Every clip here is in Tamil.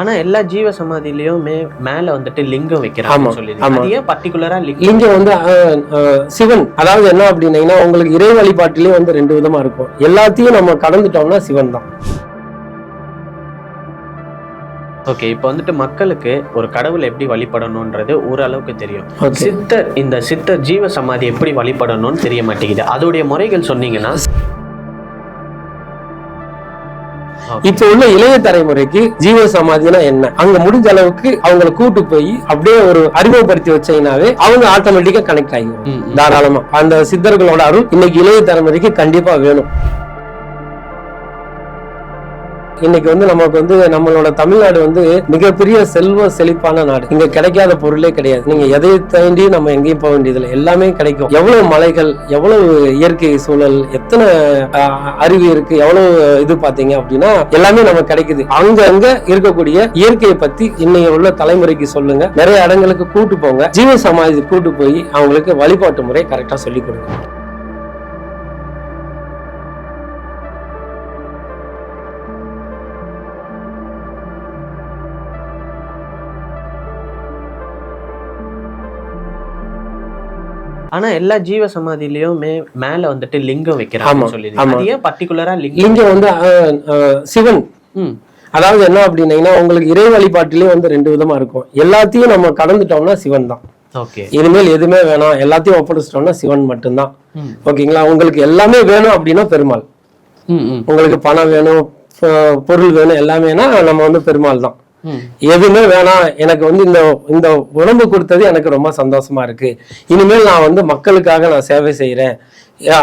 ஆனா எல்லா ஜீவ சமாதியிலயும் மேல வந்துட்டு லிங்கம் வைக்கிறாங்க சொல்லி ஏன் பர்டிகுலரா லிங்கம் வந்து சிவன். அதாவது என்ன அப்படின்னீங்கன்னா உங்களுக்கு இறை வழிபாட்டிலே வந்து ரெண்டு விதமா இருக்கும். எல்லாத்தையும் நம்ம கடந்துட்டோம்னா சிவன் தான். ஓகே இப்போ வந்துட்டு மக்களுக்கு ஒரு கடவுளை எப்படி வழிபடணும்ன்றது ஓரளவுக்கு தெரியும். சித்தர் இந்த சித்தர் ஜீவ சமாதி எப்படி வழிபடணும்னு தெரிய மாட்டேங்குது. அதோடைய முறைகள் சொன்னீங்கன்னா இப்ப உள்ள இளைய தலைமுறைக்கு ஜீவ சமாதினா என்ன? அங்க முடிஞ்ச அளவுக்கு அவங்கள கூட்டு போய் அப்படியே ஒரு அறிமுகப்படுத்தி வச்சீங்கன்னாவே அவங்க ஆட்டோமேட்டிக்கா கனெக்ட் ஆகிடும். தாராளமா. அந்த சித்தர்களோட அருள் இன்னைக்கு இளைய தலைமுறைக்கு கண்டிப்பா வேணும். இன்னைக்கு வந்து நமக்கு வந்து நம்மளோட தமிழ்நாடு வந்து மிகப்பெரிய செல்வ செழிப்பான நாடு. இங்க கிடைக்காத பொருளே கிடையாது. நீங்க எதை தாண்டி நம்ம எங்கேயும் போக வேண்டியதில்லை. எல்லாமே கிடைக்கும். எவ்வளவு மலைகள் எவ்வளவு இயற்கை சூழல் எத்தனை அருவி இருக்கு எவ்வளவு இது பாத்தீங்க அப்படின்னா எல்லாமே நமக்கு கிடைக்குது. அங்க அங்க இருக்கக்கூடிய இயற்கையை பத்தி இன்னைக்கு உள்ள தலைமுறைக்கு சொல்லுங்க. நிறைய இடங்களுக்கு கூட்டு போங்க. ஜீவ சமாதி கூட்டு போய் அவங்களுக்கு வழிபாட்டு முறை கரெக்டா சொல்லி கொடுங்க. ஆனா எல்லா ஜீவ சமாதியிலயும் மேல வந்துட்டு லிங்கம் வைக்கிறாங்க சொல்லி ஏன் பர்டிகுலரா லிங்கம்? வந்து சிவன். அதாவது என்ன அப்படின்னீங்கன்னா உங்களுக்கு இறை வழிபாட்டிலே வந்து ரெண்டு விதமா இருக்கும். எல்லாத்தையும் நம்ம கடந்துட்டோம்னா சிவன் தான். ஓகே. இனிமேல் எதுவுமே வேணாம். எல்லாத்தையும் ஒப்படைச்சிட்டோம்னா சிவன் மட்டும்தான். ஓகேங்களா? உங்களுக்கு எல்லாமே வேணும் அப்படின்னா பெருமாள். உங்களுக்கு பணம் வேணும் பொருள் வேணும் எல்லாமேனா நம்ம வந்து பெருமாள் தான். எதுவுமே வேணாம். எனக்கு வந்து இந்த இந்த உடம்பு கொடுத்தது எனக்கு ரொம்ப சந்தோஷமா இருக்கு. இனிமேல் நான் வந்து மக்களுக்காக நான் சேவை செய்யறேன்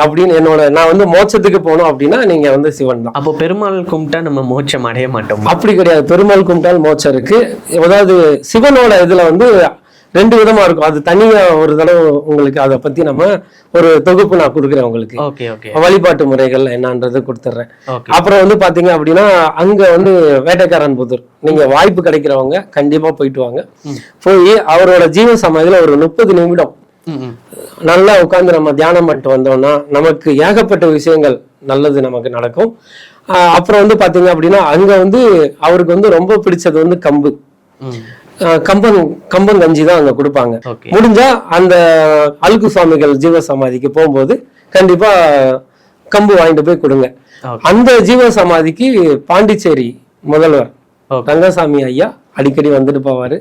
அப்படின்னு என்னோட நான் வந்து மோட்சத்துக்கு போகணும் அப்படின்னா நீங்க வந்து சிவன் தான். அப்போ பெருமாள் கும்பிட்டா நம்ம மோட்சம் அடைய மாட்டோம்? அப்படி கிடையாது. பெருமாள் கும்பிட்டால் மோட்சம் இருக்கு. அதாவது சிவனோட இதுல வந்து ரெண்டு விதமா இருக்கும். அது தனியா ஒரு தடவை உங்களுக்கு அதை பத்தி நம்ம ஒரு தொகுப்பு நான் கொடுக்குறேன் உங்களுக்கு. Okay okay. வழிபாட்டு முறைகள் என்னன்றது கொடுத்துட்றேன். அப்புறம் வந்து பாத்தீங்க அப்படின்னா அங்க வந்து வேட்டைக்காரன் புதூர். நீங்க வாய்ப்பு கிடைக்கிறவங்க கண்டிப்பா போயிட்டு வாங்க. போய் அவரோட ஜீவ சமாதியில ஒரு முப்பது நிமிடம் நல்லா உட்கார்ந்து நம்ம தியானம் பண்ணிட்டு வந்தோம்னா நமக்கு ஏகப்பட்ட விஷயங்கள் நல்லது நமக்கு நடக்கும். அப்புறம் வந்து பாத்தீங்க அப்படின்னா அங்க வந்து அவருக்கு வந்து ரொம்ப பிடிச்சது வந்து கம்பு. கம்பன் கம்பன் கஞ்சி தான் அங்க கொடுப்பாங்க. முடிஞ்சா அந்த அழுக்கு சுவாமிகள் ஜீவ சமாதிக்கு போகும்போது கண்டிப்பா கம்பு வாங்கிட்டு போய் கொடுங்க. அந்த ஜீவ சமாதிக்கு பாண்டிச்சேரி முதல்வர் ஓகே ரங்கசாமி ஐயா அடிக்கடி வந்துட்டு போவாரு.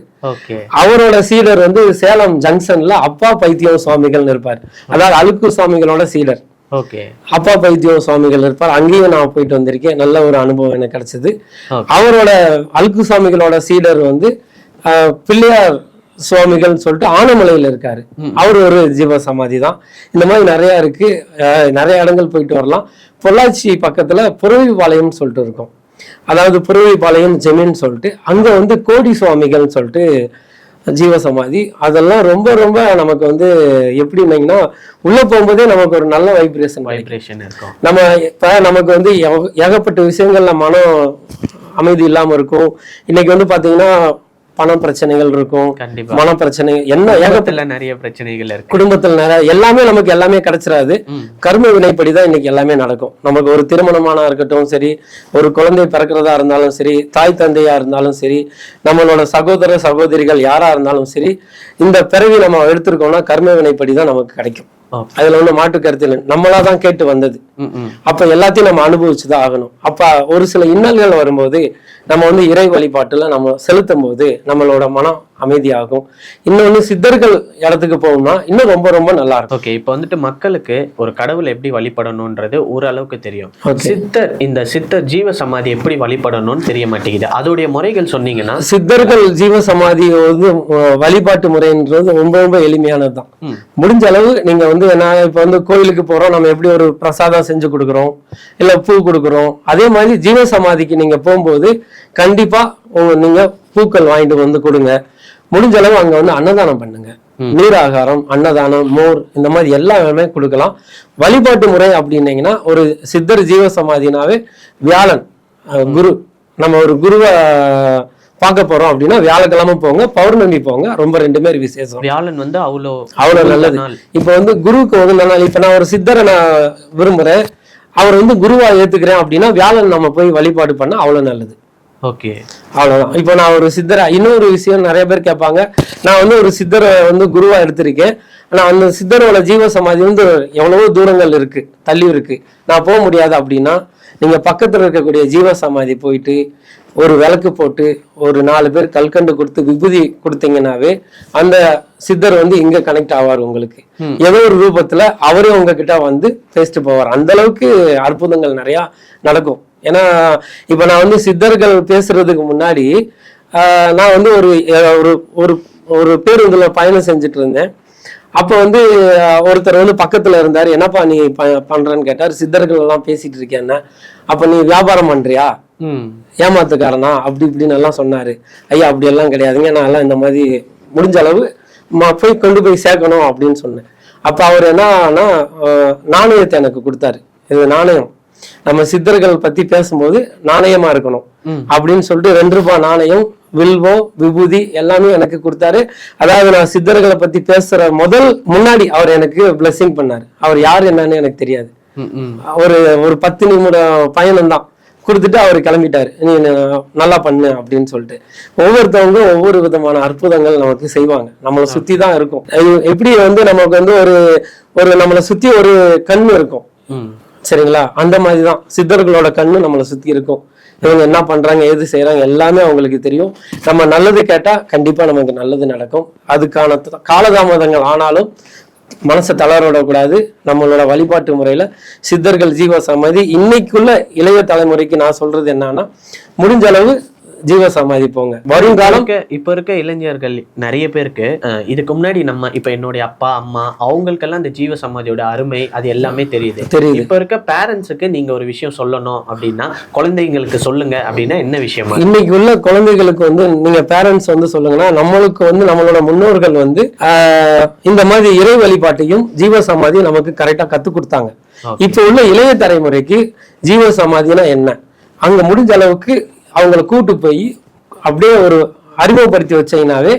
அவரோட சீடர் வந்து சேலம் ஜங்ஷன்ல அப்பா பைத்தியம் சுவாமிகள்னு இருப்பார். அதாவது அழுக்கு சுவாமிகளோட சீடர். அப்பா பைத்தியம் சுவாமிகள் இருப்பார். அங்கேயும் நான் போயிட்டு வந்திருக்கேன். நல்ல ஒரு அனுபவம் எனக்கு கிடைச்சது. அவரோட அழுக்கு சுவாமிகளோட சீடர் வந்து பிள்ளையார் சுவாமிகள் சொல்லிட்டு ஆனமலையில இருக்காரு. அவர் ஒரு ஜீவ சமாதி தான் இந்த மாதிரி நிறைய இருக்கு. நிறைய இடங்கள் போயிட்டு வரலாம். பொள்ளாச்சி பக்கத்துல புறவிபாளையம் சொல்லிட்டு இருக்கும். அதாவது புறவிபாளையம் ஜெமீன் சொல்லிட்டு அங்க வந்து கோடி சுவாமிகள்னு சொல்லிட்டு ஜீவ சமாதி அதெல்லாம் ரொம்ப ரொம்ப நமக்கு வந்து எப்படின்னீங்கன்னா உள்ள போகும்போதே நமக்கு ஒரு நல்ல வைப்ரேஷன் வைப்ரேஷன் இருக்கும். நம்ம இப்ப நமக்கு வந்து ஏக- ஏகப்பட்ட விஷயங்கள்ல மனம் அமைதி இல்லாம இருக்கும். இன்னைக்கு வந்து பாத்தீங்கன்னா பண பிரச்சனைகள் இருக்கும். மன பிரச்சனை என்ன குடும்பத்துல நிறைய பிரச்சனைகள் இருக்கு. குடும்பத்தில் நிறைய எல்லாமே நமக்கு எல்லாமே கிடைச்சிடாது. கர்ம வினைப்படி தான் இன்னைக்கு எல்லாமே நடக்கும். நமக்கு ஒரு திருமணமானா இருக்கட்டும் சரி ஒரு குழந்தை பிறக்கிறதா இருந்தாலும் சரி தாய் தந்தையா இருந்தாலும் சரி நம்மளோட சகோதர சகோதரிகள் யாரா இருந்தாலும் சரி இந்த பிறவி நம்ம எடுத்திருக்கோம்னா கர்ம வினைப்படி தான் நமக்கு கிடைக்கும். அதுல ஒண்ணு மாற்று கருத்து இல்லை நம்மளா தான் கேட்டு வந்தது. அப்ப எல்லாத்தையும் நம்ம அனுபவிச்சுதான் ஆகணும். அப்ப ஒரு சில இன்னல்கள் வரும்போது நம்ம வந்து இறை வழிபாட்டுல நம்ம செலுத்தும் போது நம்மளோட மனம் அமைதியாகும். இன்னொன்னு சித்தர்கள் இடத்துக்கு போகணும்னா இன்னும் ரொம்ப ரொம்ப நல்லா இருக்கும். ஓகே இப்போ வந்துட்டு மக்களுக்கு ஒரு கடவுளை எப்படி வழிபடணும்ன்றது ஓரளவுக்கு தெரியும். சித்தர் இந்த சித்தர் ஜீவ சமாதி எப்படி வழிபடணும்னு தெரிய மாட்டேங்குது. அதோடைய முறைகள் சொன்னீங்கன்னா சித்தர்கள் ஜீவ சமாதி வந்து வழிபாட்டு முறைன்றது ரொம்ப ரொம்ப எளிமையானதுதான். முடிஞ்ச அளவு நீங்க வந்து நான் இப்ப வந்து கோயிலுக்கு போறோம் நம்ம எப்படி ஒரு பிரசாதம் செஞ்சு கொடுக்குறோம் இல்ல பூ கொடுக்குறோம் அதே மாதிரி ஜீவ சமாதிக்கு நீங்க போகும்போது கண்டிப்பா உங்க- நீங்க பூக்கள் வாங்கிட்டு வந்து கொடுங்க. முடிஞ்ச அளவு அங்க வந்து அன்னதானம் பண்ணுங்க. நீராகாரம் அன்னதானம் மோர் இந்த மாதிரி எல்லாமே கொடுக்கலாம். வழிபாட்டு முறை அப்படின்னீங்கன்னா ஒரு சித்தர் ஜீவ சமாதினாவே வியாழன் குரு நம்ம ஒரு குருவை பார்க்க போறோம் அப்படின்னா வியாழக்கிழமை போங்க பௌர்ணமி போங்க. ரொம்ப ரெண்டுமே விசேஷம். வியாழன் வந்து அவ்வளோ அவ்வளவு நல்லது. இப்ப வந்து குருவுக்கு வந்து நாள் இப்ப நான் ஒரு சித்தரை நான் விரும்புறேன். அவர் வந்து குருவா ஏத்துக்கிறேன் அப்படின்னா வியாழன் நம்ம போய் வழிபாடு பண்ணா அவ்வளவு நல்லது. ஓகே. அவ்வளவுதான் இப்போ நான் ஒரு சித்தரை இன்னொரு விஷயம் நிறைய பேர் கேட்பாங்க. நான் வந்து ஒரு சித்தரை வந்து குருவா எடுத்திருக்கேன். ஆனா அந்த சித்தரோட ஜீவ சமாதி வந்து எவ்வளவோ தூரங்கள் இருக்கு தள்ளி இருக்கு. நான் போக முடியாது அப்படின்னா நீங்க பக்கத்துல இருக்கக்கூடிய ஜீவ சமாதி போயிட்டு ஒரு விளக்கு போட்டு ஒரு நாலு பேர் கல்கண்டு கொடுத்து விபூதி கொடுத்தீங்கன்னாவே அந்த சித்தர் வந்து இங்க கனெக்ட் ஆவார் உங்களுக்கு. ஏதோ ஒரு ரூபத்துல அவரே உங்ககிட்ட வந்து பேசிட்டு போவார். அந்த அளவுக்கு அற்புதங்கள் நிறைய நடக்கும். ஏன்னா இப்ப நான் வந்து சித்தர்கள் பேசுறதுக்கு முன்னாடி நான் வந்து ஒரு ஒரு ஒரு பேருந்துல பயணம் செஞ்சுட்டு இருந்தேன். அப்ப வந்து ஒருத்தர் வந்து பக்கத்துல இருந்தாரு. என்னப்பா நீ ப- பண்றேன்னு கேட்டார். சித்தர்கள் எல்லாம் பேசிட்டு இருக்கேன்னா அப்ப நீ வியாபாரம் பண்றியா? ஏமாத்துக்காரனா? அப்படி இப்படின்னு எல்லாம் சொன்னாரு. ஐயா அப்படி எல்லாம் கிடையாதுங்க. நான் எல்லாம் இந்த மாதிரி முடிஞ்ச அளவு போய் கொண்டு போய் சேர்க்கணும் அப்படின்னு சொன்னேன். அப்ப அவர் என்னன்னா நாணயத்தை எனக்கு கொடுத்தாரு. இது நாணயம். நம்ம சித்தர்கள் பத்தி பேசும்போது நாணயமா இருக்கணும். அப்படின்னு சொல்லிட்டு ரெண்டு ரூபாய் நாணயம் வில்வம் விபூதி எல்லாமே எனக்கு கொடுத்தாரு. அதாவது நான் சித்தர்களை பத்தி பேசுற முதல் முன்னாடி அவர் எனக்கு blessing பண்ணாரு. அவர் யார் என்னன்னு எனக்கு தெரியாது. ஒரு ஒரு பத்து நிமிட பயணம் தான் கொடுத்துட்டு அவர் கிளம்பிட்டாரு. நீ நல்லா பண்ணு அப்படின்னு சொல்லிட்டு. ஒவ்வொருத்தவங்க ஒவ்வொரு விதமான அற்புதங்கள் நமக்கு செய்வாங்க. நம்மளை சுத்தி தான் இருக்கும். எப்படி வந்து நமக்கு வந்து ஒரு ஒரு நம்மளை சுத்தி ஒரு கண் இருக்கும். சரிங்களா? அந்த மாதிரி தான் சித்தர்களோட கண்ணு நம்மளை சுத்தி இருக்கும். இவங்க என்ன பண்றாங்க ஏது செய்கிறாங்க எல்லாமே அவங்களுக்கு தெரியும். நம்ம நல்லது கேட்டா கண்டிப்பா நமக்கு நல்லது நடக்கும். அதுக்கான த- காலதாமதங்கள் ஆனாலும் மனசை தளர விடக்கூடாது. நம்மளோட வழிபாட்டு முறையில சித்தர்கள் ஜீவ சமாதி இன்னைக்குள்ள இளைய தலைமுறைக்கு நான் சொல்றது என்னன்னா முடிஞ்ச அளவு ஜீவ சமாதி போங்க வருங்காலம் இப்ப இருக்க இளைஞர்கள் நிறைய பேருக்கு இதுக்கு முன்னாடி நம்ம இப்ப என்னுடைய அப்பா அம்மா அவங்களுக்கெல்லாம் இந்த ஜீவ சமாதியோட அருமை அது எல்லாமே தெரியுது. தெரியுது. இப்ப இருக்க பேரண்ட்ஸுக்கு நீங்க ஒரு விஷயம் சொல்லணும் அப்படின்னா குழந்தைங்களுக்கு சொல்லுங்க அப்படின்னா என்ன விஷயமா? இன்னைக்கு உள்ள குழந்தைகளுக்கு வந்து நீங்க பேரண்ட்ஸ் வந்து சொல்லுங்கன்னா நம்மளுக்கு வந்து நம்மளோட முன்னோர்கள் வந்து இந்த மாதிரி இறை வழிபாட்டையும் ஜீவ சமாதியும் நமக்கு கரெக்டா கத்து கொடுத்தாங்க. இப்ப உள்ள இளைய தலைமுறைக்கு ஜீவ சமாதினா என்ன? அங்க முடிஞ்ச அளவுக்கு அவங்கள கூட்டு போய் அப்படியே ஒரு அறிமுகப்படுத்தி வச்சீங்கன்னாவே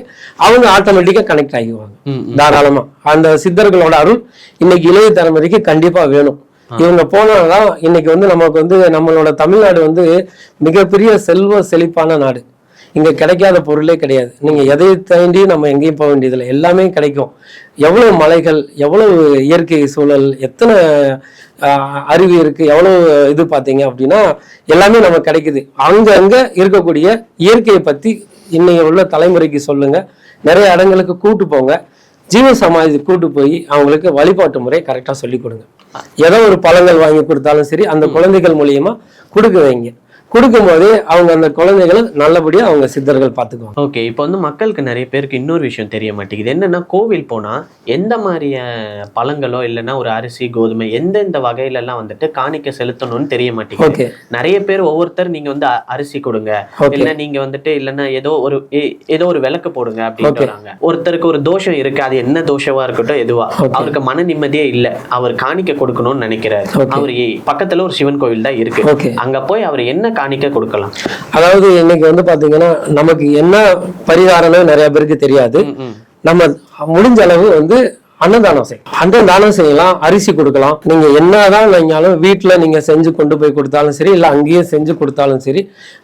அவங்க ஆட்டோமேட்டிக்கா கனெக்ட் ஆகிடுவாங்க. தாராளமா. அந்த சித்தர்களோட அருள் இன்னைக்கு இளைய தலைமுறைக்கு கண்டிப்பா வேணும். இவங்க போனாதான் இன்னைக்கு வந்து நமக்கு வந்து நம்மளோட தமிழ்நாடு வந்து மிகப்பெரிய செல்வ செழிப்பான நாடு. இங்க கிடைக்காத பொருளே கிடையாது. நீங்க எதை தாண்டி நம்ம எங்கேயும் போக வேண்டியதில்லை. எல்லாமே கிடைக்கும். எவ்வளவு மலைகள் எவ்வளவு இயற்கை சூழல் எத்தனை அருவி இருக்கு எவ்வளவு இது பாத்தீங்க அப்படின்னா எல்லாமே நமக்கு கிடைக்குது. அங்க அங்க இருக்கக்கூடிய இயற்கையை பத்தி இன்னைக்கு உள்ள தலைமுறைக்கு சொல்லுங்க. நிறைய இடங்களுக்கு கூட்டு போங்க. ஜீவ சமாதி கூட்டு போய் அவங்களுக்கு வழிபாட்டு முறை கரெக்டா சொல்லி கொடுங்க. ஏதோ ஒரு பழங்கள் வாங்கி கொடுத்தாலும் சரி அந்த குழந்தைகள் மூலியமா கொடுக்க வைங்க. கொடுக்கும் போதே அவங்க அந்த குழந்தைகளை நல்லபடியா அவங்க சித்தர்கள் பார்த்துக்குவாங்க. ஓகே இப்போ வந்து மக்களுக்கு நிறைய பேருக்கு இன்னொரு விஷயம் தெரிய மாட்டேங்குது. என்னன்னா கோவில் போனா எந்த மாதிரிய பழங்களோ இல்லைன்னா ஒரு அரிசி கோதுமை எந்தெந்த வகையில எல்லாம் வந்துட்டு காணிக்க செலுத்தணும்னு தெரிய மாட்டேங்குது. நிறைய பேர் ஒவ்வொருத்தர் நீங்க வந்து அரிசி கொடுங்க. இல்ல நீங்க வந்துட்டு இல்லைன்னா ஏதோ ஒரு ஏதோ ஒரு விளக்கு போடுங்க அப்படின்னு ஒருத்தருக்கு ஒரு தோஷம் இருக்கு அது என்ன தோஷமா இருக்கட்டும் எதுவா. அவருக்கு மன நிம்மதியே இல்ல. அவர் காணிக்க கொடுக்கணும்னு நினைக்கிறாரு. அவர் பக்கத்துல ஒரு சிவன் கோவில் தான் இருக்கு. அங்க போய் அவர் என்ன காணிக்க கொடுக்கலாம். அதாவது இன்னைக்கு வந்து பாத்தீங்கன்னா நமக்கு என்ன பரிகாரம்னு நிறைய பேருக்கு தெரியாது. நம்ம முடிஞ்ச அளவு வந்து அன்னதானம் செய்யலாம் அன்னதானம் செய்யலாம் அரிசி கொடுக்கலாம். நீங்க என்னதான் நீங்களும் வீட்டுல நீங்க செஞ்சு கொண்டு போய் கொடுத்தாலும் சரி இல்ல அங்கேயே செஞ்சு கொடுத்தாலும் சரி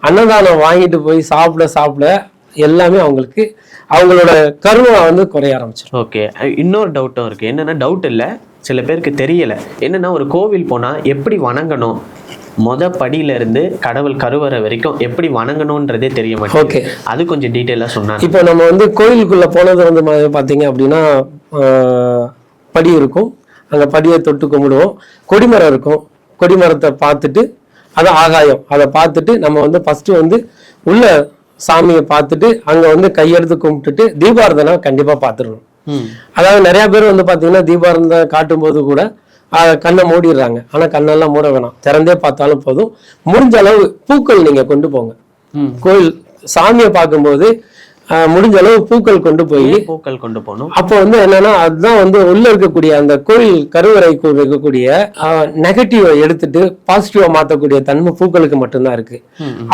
அன்னதானம் வாங்கிட்டு போய் சாப்பிட சாப்பிட எல்லாமே அவங்களுக்கு அவங்களோட கருணை வந்து குறைய ஆரம்பிச்சிடும் ஓகே. இன்னொரு டவுட்டும் இருக்கு. என்னன்னா டவுட் இல்ல. சில பேருக்கு தெரியல. என்னன்னா ஒரு கோவில் போனா எப்படி வணங்கணும்? மொத படியில இருந்து கடவுள் கருவறை வரைக்கும் எப்படி வணங்கணும்ன்றதே தெரிய மாட்டேங்குது. ஓகே. அது கொஞ்சம் டீட்டெயிலா சொன்னாங்க. இப்போ நம்ம வந்து கோயிலுக்குள்ள போனது வந்து பாத்தீங்க அப்படின்னா படி இருக்கும். அங்க படியை தொட்டு கும்பிடுவோம். கொடிமரம் இருக்கும். கொடிமரத்தை பார்த்துட்டு அது ஆகாயம். அதை பார்த்துட்டு நம்ம வந்து ஃபர்ஸ்ட் வந்து உள்ள சாமியை பார்த்துட்டு அங்க வந்து கையெடுத்து கும்பிட்டுட்டு தீபாரதனை கண்டிப்பா பார்த்துடணும். அதாவது நிறைய பேர் வந்து பாத்தீங்கன்னா தீபாரதம் காட்டும் போது கூட கண்ணை மூடிடுறாங்க. ஆனா கண்ணெல்லாம் மூட வேணாம். திறந்தே பார்த்தாலும் போதும். முடிஞ்ச அளவு பூக்கள் நீங்க கொண்டு போங்க. கோயில் சாமியை பார்க்கும்போது முடிஞ்ச அளவு பூக்கள் கொண்டு போய் பூக்கள் கொண்டு போகணும். அப்போ வந்து என்னன்னா அதுதான் வந்து உள்ள இருக்கக்கூடிய அந்த கோயில் கருவறைக்குள் இருக்கக்கூடிய நெகட்டிவை எடுத்துட்டு பாசிட்டிவா மாத்தக்கூடிய தன்மை பூக்களுக்கு மட்டும்தான் இருக்கு.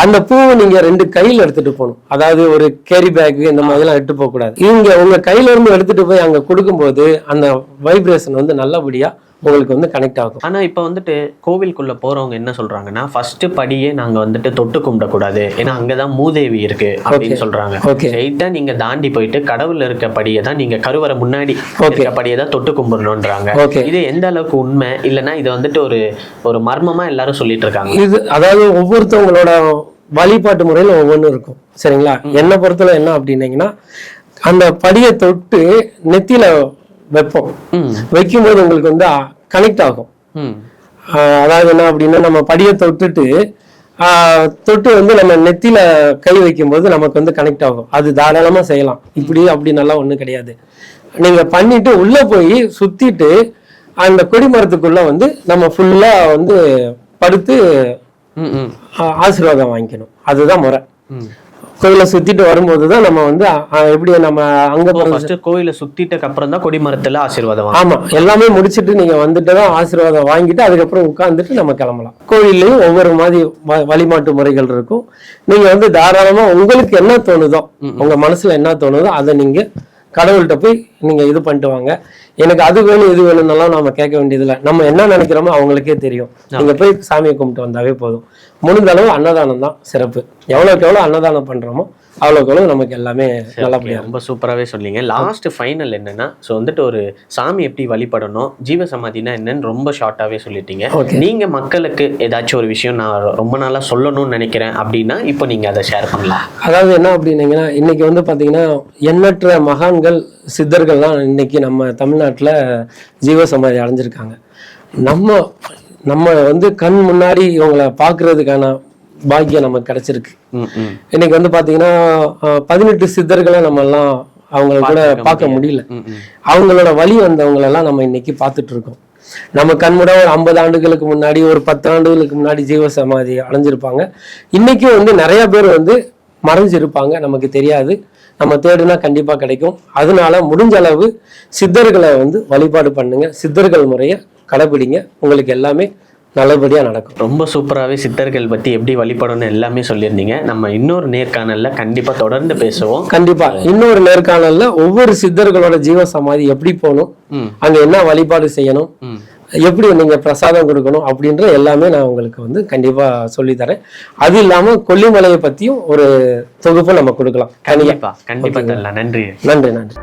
அந்த பூவை நீங்க ரெண்டு கையில எடுத்துட்டு போகணும். அதாவது ஒரு கேரி பேக் இந்த மாதிரி எல்லாம் எடுத்து போக கூடாது இங்க உங்க கையில இருந்து எடுத்துட்டு போய் அங்க கொடுக்கும்போது அந்த வைப்ரேஷன் வந்து நல்லபடியா உங்களுக்கு வந்து கனெக்ட் ஆகும். ஆனா இப்ப வந்துட்டு கோவிலுக்குள்ள போறவங்க என்ன சொல்றாங்கன்னா ஃபர்ஸ்ட் படியே நாங்க வந்துட்டு தொட்டு கும்பிடக்கூடாது. ஏன்னா அங்கதான் மூதேவி இருக்கு அப்படின்னு சொல்றாங்க. ஓகே ஸ்ட்ரெயிட்டா நீங்க தாண்டி போயிட்டு கடவுள் இருக்க படியை தான் நீங்க கருவறை முன்னாடி இருக்க படியை தான் தொட்டு கும்பிடணும்ன்றாங்க. ஓகே இது எந்த அளவுக்கு உண்மை? இல்லைன்னா இது வந்துட்டு ஒரு ஒரு மர்மமா எல்லாரும் சொல்லிட்டு இருக்காங்க. இது அதாவது ஒவ்வொருத்தவங்களோட வழிபாட்டு முறையில் ஒவ்வொன்றும் இருக்கும். சரிங்களா? என்னை பொறுத்தவரை என்ன அப்படின்னீங்கன்னா அந்த படியை தொட்டு நெத்தியில வைப்போம். வைக்கும்போது உங்களுக்கு வந்து கனெக்ட் ஆகும். அதாவது என்ன அப்படின்னா நம்ம படியை தொட்டுட்டு தொட்டு வந்து நம்ம நெத்தியில கை வைக்கும்போது நமக்கு வந்து கனெக்ட் ஆகும். அது தாராளமா செய்யலாம். இப்படி அப்படி நல்லா ஒண்ணும் கிடையாது. நீங்க பண்ணிட்டு உள்ள போய் சுத்திட்டு அந்த கொடிமரத்துக்குள்ள வந்து நம்ம ஃபுல்லா வந்து படுத்து ம் ம். ஆஹ் ஆசீர்வாதம் வாங்கிக்கணும். அதுதான் முறை. கோயிலை சுத்திட்டு வரும்போது தான் நம்ம வந்து எப்படி நம்ம அங்க ஃபர்ஸ்ட் கோயிலை சுத்திட்டக்கு அப்புறம் தான் கொடிமரத்துல ஆசீர்வாதம் ஆமா எல்லாமே முடிச்சிட்டு நீங்க வந்துட்டு தான் ஆசீர்வாதம் வாங்கிட்டு அதுக்கப்புறம் உட்கார்ந்துட்டு நம்ம கிளம்பலாம். கோயில்லையும் ஒவ்வொரு மாதிரி வ- வழிபாட்டு முறைகள் இருக்கும். நீங்க வந்து தாராளமா உங்களுக்கு என்ன தோணுதோ உங்க மனசுல என்ன தோணுதோ அதை நீங்க கடவுள்கிட்ட போய் நீங்க இது பண்ணிட்டு வாங்க. எனக்கு அது வேணும் இது வேணும்னெல்லாம் நாம கேட்க வேண்டியதில்லை. நம்ம என்ன நினைக்கிறோமோ அவங்களுக்கே தெரியும். நீங்க போய் சாமியை கும்பிட்டு வந்தாவே போதும். முடிந்த அளவு அன்னதானம் தான் சிறப்பு. எவ்வளவுக்கு எவ்வளவு அன்னதானம் பண்றோமோ அவ்வளவுக்கு எவ்வளவு நமக்கு எல்லாமே நல்லபடியா ரொம்ப சூப்பராகவே சொன்னீங்க. லாஸ்ட் ஃபைனல் என்னன்னா ஸோ வந்துட்டு ஒரு சாமி எப்படி வழிபடணும் ஜீவ சமாதினா என்னன்னு ரொம்ப ஷார்ட்டாகவே சொல்லிட்டீங்க. Okay. நீங்க மக்களுக்கு ஏதாச்சும் ஒரு விஷயம் நான் ரொம்ப நாளா சொல்லணும்னு நினைக்கிறேன் அப்படின்னா இப்போ நீங்க அதை ஷேர் பண்ணலாம். அதாவது என்ன அப்படின்னீங்கன்னா இன்னைக்கு வந்து பாத்தீங்கன்னா எண்ணற்ற மகான்கள் சித்தர்கள்லாம் இன்னைக்கு நம்ம தமிழ்நாட்டுல ஜீவ சமாதி அடைஞ்சிருக்காங்க. நம்ம நம்ம வந்து கண் முன்னாடி இவங்களை பார்க்கிறதுக்கான பாக்கியம் நமக்கு கிடைச்சிருக்கு. இன்னைக்கு வந்து பாத்தீங்கன்னா அஹ், பதினெட்டு சித்தர்களை நம்ம எல்லாம் அவங்கள கூட பார்க்க முடியல. அவங்களோட வழி வந்தவங்களெல்லாம் நம்ம இன்னைக்கு பார்த்துட்டு இருக்கோம் நம்ம கண்முட ஒரு ஐம்பது ஆண்டுகளுக்கு முன்னாடி ஒரு பத்து ஆண்டுகளுக்கு முன்னாடி ஜீவ சமாதி அடைஞ்சிருப்பாங்க. இன்னைக்கும் வந்து நிறைய பேர் வந்து மறைஞ்சிருப்பாங்க நமக்கு தெரியாது. நம்ம தேடுனா கண்டிப்பா கிடைக்கும். அதனால முடிஞ்ச அளவு சித்தர்களை வந்து வழிபாடு பண்ணுங்க. சித்தர்கள் முறையை கடைபிடிங்க. உங்களுக்கு எல்லாமே நல்லபடியா நடக்கும். ரொம்ப சூப்பராகவே சித்தர்கள் பற்றி எப்படி வழிபடணும்னு எல்லாமே சொல்லியிருந்தீங்க. நம்ம இன்னொரு நேர்காணல்ல கண்டிப்பாக தொடர்ந்து பேசுவோம். கண்டிப்பா. இன்னொரு நேர்காணல்ல ஒவ்வொரு சித்தர்களோட ஜீவ சமாதி எப்படி போகணும் அங்க என்ன வழிபாடு செய்யணும் எப்படி நீங்க பிரசாதம் கொடுக்கணும் அப்படின்ற எல்லாமே நான் உங்களுக்கு வந்து கண்டிப்பா சொல்லி தரேன். அது இல்லாம கொல்லிமலையை பத்தியும் ஒரு தொகுப்பு நம்ம கொடுக்கலாம் தனியா. கண்டிப்பா கண்டிப்பா தரலாம். நன்றி நன்றி நன்றி.